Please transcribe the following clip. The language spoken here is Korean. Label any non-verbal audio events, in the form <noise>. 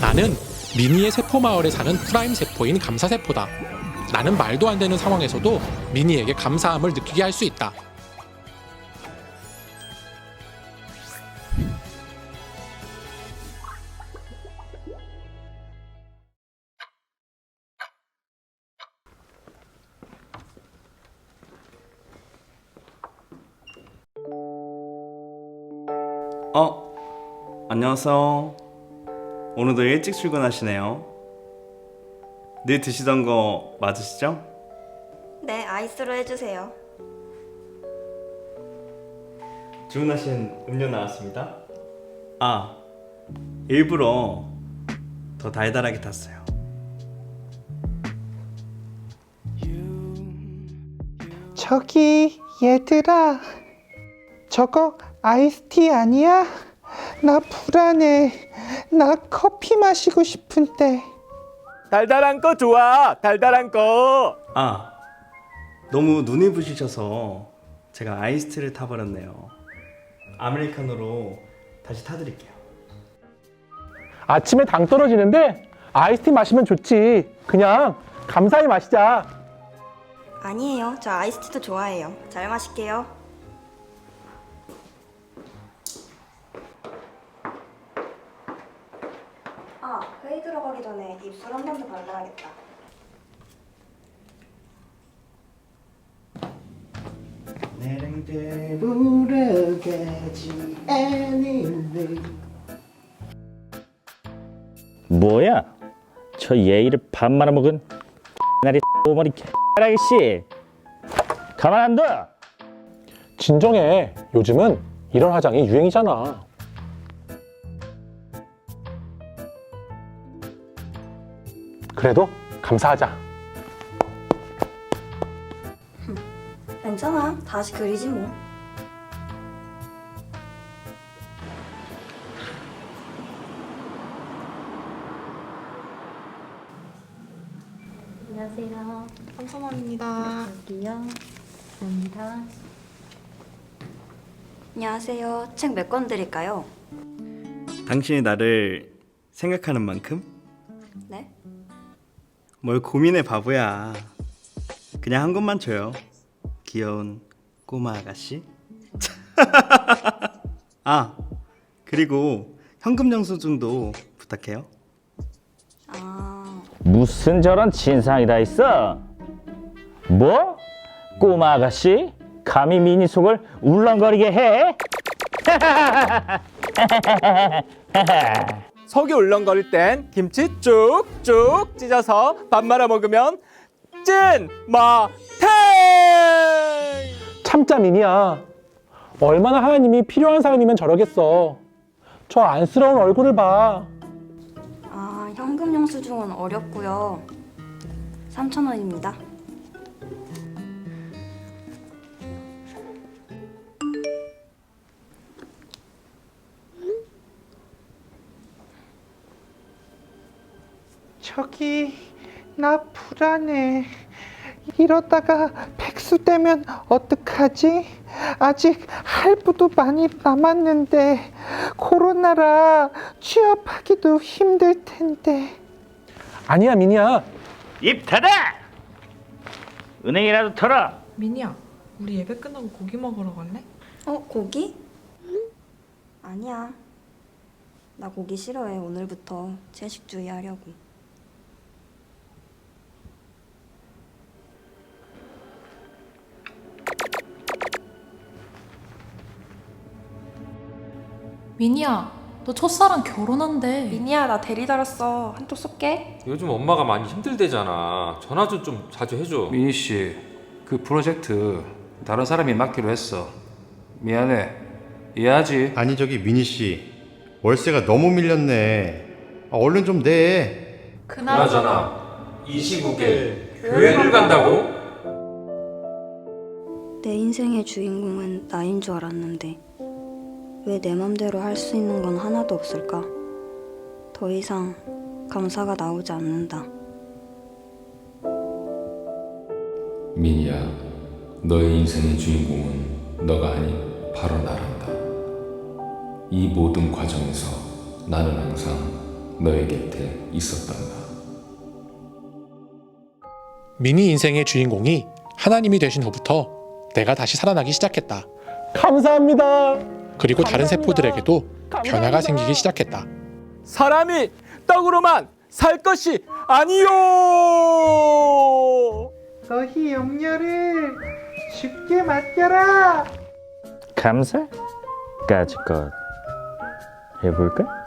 나는 미니의 세포 마을에 사는 프라임 세포인 감사 세포다. 나는 말도 안 되는 상황에서도 미니에게 감사함을 느끼게 할 수 있다. 어, 안녕하세요. 오늘도 일찍 출근하시네요. 늘 드시던 거 맞으시죠? 네, 아이스로 해주세요. 주문하신 음료 나왔습니다. 아, 일부러 더 달달하게 탔어요. 저기 얘들아 저거 아이스티 아니야? 나 불안해 나 커피 마시고 싶은데 달달한 거 좋아. 달달한 거. 아, 너무 눈이 부시셔서 제가 아이스티를 타버렸네요. 아메리카노로 다시 타드릴게요. 아침에 당 떨어지는데 아이스티 마시면 좋지. 그냥 감사히 마시자. 아니에요. 저 아이스티도 좋아해요. 잘 마실게요. 들어가기 전에 입술 한 번 더 발라야겠다. 내랑들 부르게지 anyway 뭐야? 저 예의를 밥 말아먹은 나리 머리 아가씨 가만 안 둬! 진정해. 요즘은 이런 화장이 유행이잖아. 그래도 감사하자. 괜찮아. 다시 그리지 뭐. 안녕하세요. 3,000원입니다. 여기요. 감사합니다. 안녕하세요. 책 몇 권 드릴까요? 당신이 나를 생각하는 만큼? 네? 뭘 고민해 바보야. 그냥 한 것만 줘요. 귀여운 꼬마 아가씨. <laughs> 아 그리고 현금 영수증도 부탁해요. 아, 무슨 저런 진상이 다 있어? 뭐? 꼬마 아가씨? 감히 미니 속을 울렁거리게 해? <laughs> 속이 울렁거릴 땐 김치 쭉쭉 찢어서 밥 말아 먹으면 찐 마탱. 참자 미니야. 얼마나 하나님이 필요한 사람이면 저러겠어. 저 안쓰러운 얼굴을 봐. 아, 현금 영수증은 어렵고요. 3,000원입니다. 저기 나 불안해 이러다가 백수 되면 어떡하지? 아직 할부도 많이 남았는데 코로나라 취업하기도 힘들 텐데 아니야 미니야. 입 닫아! 은행이라도 털어! 미니야, 우리 예배 끝나고 고기 먹으러 갈래? 어, 고기? 아니야. 나 고기 싫어해. 오늘부터 채식주의 하려고. 미니야, 너 첫사랑 결혼한대. 미니야, 나 대리 달았어. 한쪽 쏠게. 요즘 엄마가 많이 힘들대잖아. 전화 좀, 좀 자주 해줘. 민희 씨, 그 프로젝트 다른 사람이 맡기로 했어. 미안해. 이해하지? 아니 저기 미니 씨 월세가 너무 밀렸네. 아, 얼른 좀 내. 그나저나 이 시국에 교회를 간다고? 내 인생의 주인공은 나인 줄 알았는데 왜 내 맘대로 할 수 있는 건 하나도 없을까? 더 이상 감사가 나오지 않는다. 민희야, 너의 인생의 주인공은 너가 아닌 바로 나란다. 이 모든 과정에서 나는 항상 너의 곁에 있었단다. 미니 인생의 주인공이 하나님이 되신 후부터 내가 다시 살아나기 시작했다. 감사합니다. 그리고 다른. 세포들에게도 변화가. 생기기 시작했다. 사람이 떡으로만 살 것이 아니요. 너희 염려를 죽게 맡겨라. 감사까지껏 해볼까?